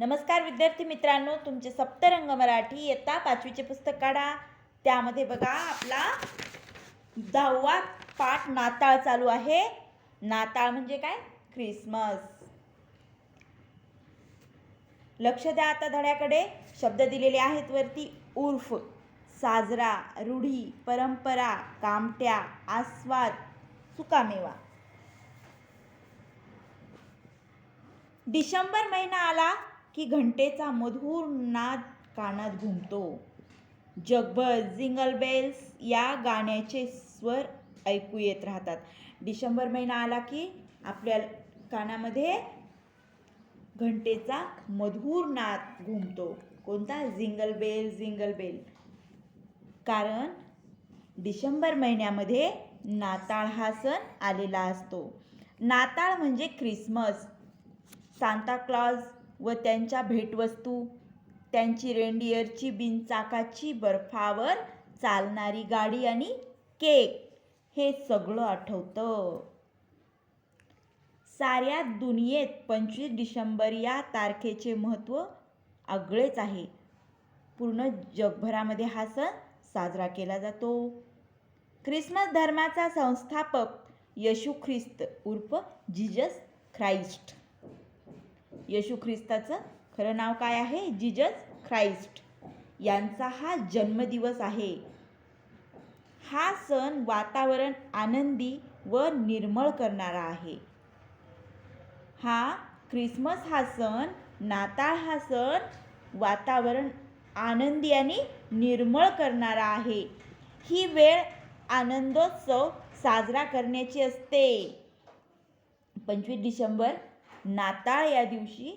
नमस्कार विद्यार्थी मित्रांनो तुमचे सप्तरंग मराठी इयत्ता पाचवीचे पुस्तक काढा. त्यामध्ये बघा आपला दहावा पाठ नाताळ चालू आहे. नाताळ म्हणजे काय? ख्रिसमस. लक्ष द्या आता धड्याकडे. शब्द दिलेले आहेत वरती उर्फ साजरा रूढी परंपरा कामट्या आस्वाद सुकामेवा. डिसेंबर महिना आला की घंटेचा मधुर नाद कानात घुमतो. जगभर जिंगल बेल्स या गाण्याचे स्वर ऐकू येत राहतात. डिसेंबर महिना आला की आपल्या कानामध्ये घंटेचा मधुर नाद घुमतो. कोणता? Jingle bell jingle bell. कारण डिसेंबर महिन्यामध्ये नाताळ हा सण आलेला असतो. नाताळ म्हणजे ख्रिसमस. सांताक्लॉज व त्यांच्या भेटवस्तू त्यांची रेंडियरची बिनचाकाची बर्फावर चालणारी गाडी आणि केक हे सगळं आठवतं. साऱ्या दुनियेत पंचवीस डिसेंबर या तारखेचे महत्त्व आगळेच आहे. पूर्ण जगभरामध्ये हा सण साजरा केला जातो. ख्रिसमस धर्माचा संस्थापक येशू ख्रिस्त उर्फ जिजस ख्राइस्ट. येशू ख्रिस्ताचं खरं नाव काय आहे? Jesus Christ. यांचा हा जन्मदिवस आहे. हा सण वातावरण आनंदी व निर्मळ करणारा आहे. हा ख्रिसमस हा सण नाताळ हा सण वातावरण आनंदी आणि निर्मळ करणारा आहे. ही वेळ आनंदोत्सव साजरा करण्याची असते. पंचवीस डिसेंबर नाताळ या दिवशी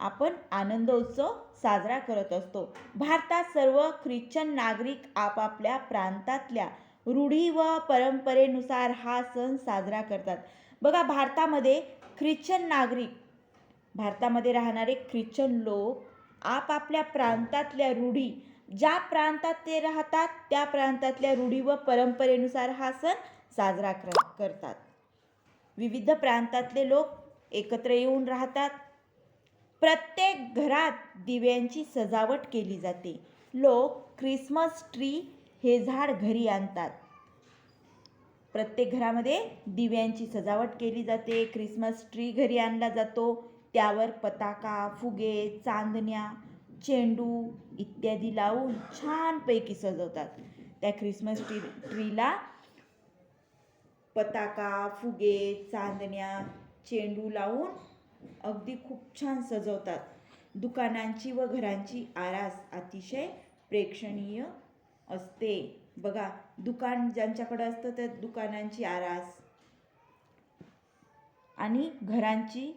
आपण आनंदोत्सव साजरा करत असतो. भारतात सर्व ख्रिश्चन नागरिक आपापल्या प्रांतातल्या रूढी व परंपरेनुसार हा सण साजरा करतात. बघा भारतामध्ये ख्रिश्चन नागरिक भारतामध्ये राहणारे ख्रिश्चन लोक आपापल्या प्रांतातल्या रूढी ज्या प्रांतात ते राहतात त्या प्रांतातल्या रूढी व परंपरेनुसार हा सण साजरा कर करतात. विविध प्रांतातले लोक एकत्र येऊन राहतात. प्रत्येक घरात दिव्यांची सजावट केली जाते. लोक क्रिसमस ट्री हे झाड घरी आणतात. प्रत्येक घरामध्ये दिव्यांची सजावट केली जाते. ख्रिसमस ट्री घरी आणला जातो. त्यावर पताका फुगे चांदण्या चेंडू इत्यादी लावून छानपैकी सजवतात. त्या ख्रिसमस ट्री ट्रीला पताका फुगे चांदण्या चेंडू लावून अगदी खूप छान सजवतात. दुकानांची व घरांची आरास अतिशय प्रेक्षणीय असते. बघा दुकान ज्यांच्याकडे असतं त्या दुकानांची आरास आणि घरांची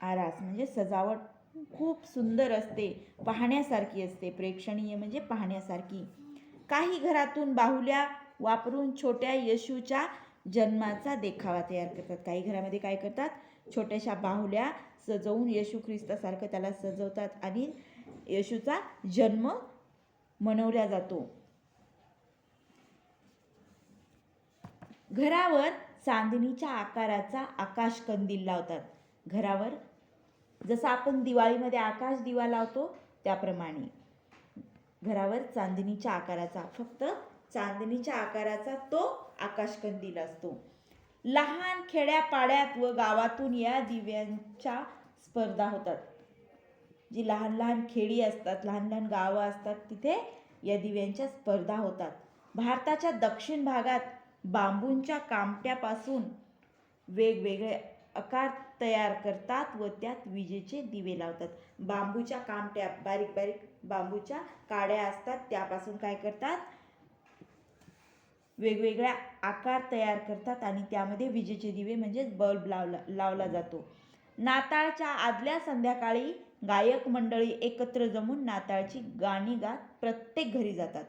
आरास. म्हणजे सजावट खूप सुंदर असते. पाहण्यासारखी असते. प्रेक्षणीय म्हणजे पाहण्यासारखी. काही घरातून बाहुल्या वापरून छोट्या येशूच्या जन्माचा देखावा तयार करतात. काही घरामध्ये काय करतात? छोट्याशा बाहुल्या सजवून येशू ख्रिस्तासारखं त्याला सजवतात आणि येशूचा जन्म मनवला जातो. घरावर चांदणीच्या आकाराचा आकाश कंदील लावतात. घरावर जसं आपण दिवाळीमध्ये आकाश दिवा लावतो त्याप्रमाणे. घरावर चांदणीच्या आकाराचा फक्त चांदणीच्या आकाराचा तो आकाशकंदील असतो. लहान खेड्यापाड्यात व गावातून या दिव्यांच्या स्पर्धा होतात. जी लहान लहान खेडी असतात लहान लहान गावं असतात तिथे या दिव्यांच्या स्पर्धा होतात. भारताच्या दक्षिण भागात बांबूंच्या कामट्यापासून वेगवेगळे आकार तयार करतात व त्यात विजेचे दिवे लावतात. बांबूच्या कामट्या बारीक बारीक बांबूच्या काड्या असतात त्यापासून काय करतात? वेगवेगळ्या आकार तयार करतात आणि त्यामध्ये विजेचे दिवे म्हणजेच बल्ब लावला लावला जातो. नाताळच्या आदल्या संध्याकाळी गायक मंडळी एकत्र जमून नाताळची गाणी गात प्रत्येक घरी जातात.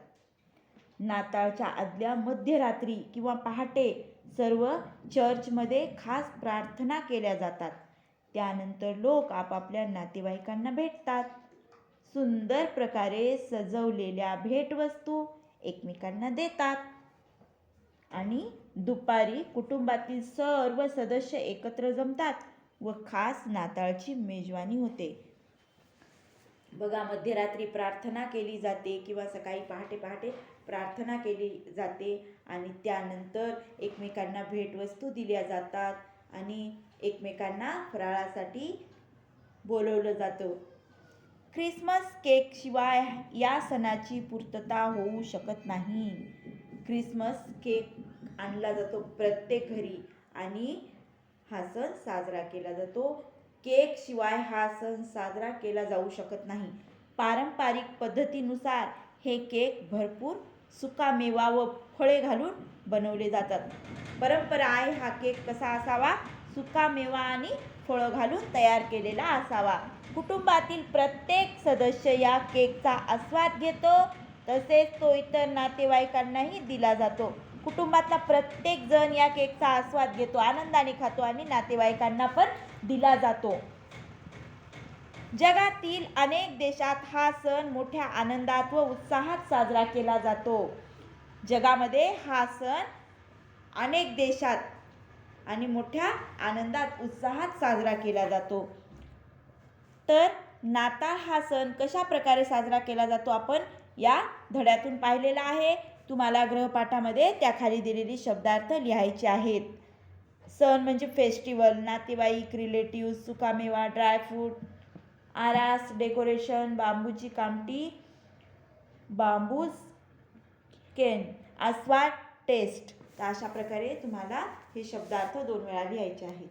नाताळच्या आदल्या मध्यरात्री किंवा पहाटे सर्व चर्चमध्ये खास प्रार्थना केल्या जातात. त्यानंतर लोक आपापल्या नातेवाईकांना भेटतात. सुंदर प्रकारे सजवलेल्या भेटवस्तू एकमेकांना देतात. आणि दुपारी कुटुंबातील सर्व सदस्य एकत्र जमतात व खास नाताळची मेजवानी होते. बघा मध्यरात्री प्रार्थना केली जाते किंवा सकाळी पहाटे पहाटे प्रार्थना केली जाते आणि त्यानंतर एकमेकांना भेटवस्तू दिल्या जातात आणि एकमेकांना फराळासाठी बोलवलं जातं. ख्रिसमस केकशिवाय या सणाची पूर्तता होऊ शकत नाही. ख्रिसमस केक आणला जातो प्रत्येक घरी आणि हा सण साजरा केला जातो. केकशिवाय हा सण साजरा केला जाऊ शकत नाही. पारंपरिक पद्धतीनुसार हे केक भरपूर सुकामेवा व फळे घालून बनवले जातात. परंपरा आहे हा केक कसा असावा? सुकामेवा आणि फळं घालून तयार केलेला असावा. कुटुंबातील प्रत्येक सदस्य या केकचा आस्वाद घेतो. तसेच तो इतर नातेवाईकांनाही दिला जातो. कुटुंबातला प्रत्येक जण या केकचा आस्वाद घेतो आनंदाने खातो आणि नातेवाईकांना पण दिला जातो. जगातील अनेक देशात हा सण मोठ्या आनंदात व उत्साहात साजरा केला जातो. जगामध्ये हा सण अनेक देशात आणि मोठ्या आनंदात उत्साहात साजरा केला जातो. तर नाताळ हा सण कशा प्रकारे साजरा केला जातो? आपण या धड्यातून पाहिलेला आहे. तुम्हाला ग्रहपाठामध्ये त्याखाली दिलेली शब्दार्थ लिहायचे आहेत. सण म्हणजे फेस्टिवल नातेवाईक रिलेटिव्ह सुकामेवा ड्रायफ्रूट आरास डेकोरेशन बांबूची कामटी बांबूज केन आस्वाद टेस्ट. तर अशा प्रकारे तुम्हाला हे शब्दार्थ दोन वेळा लिहायचे आहेत.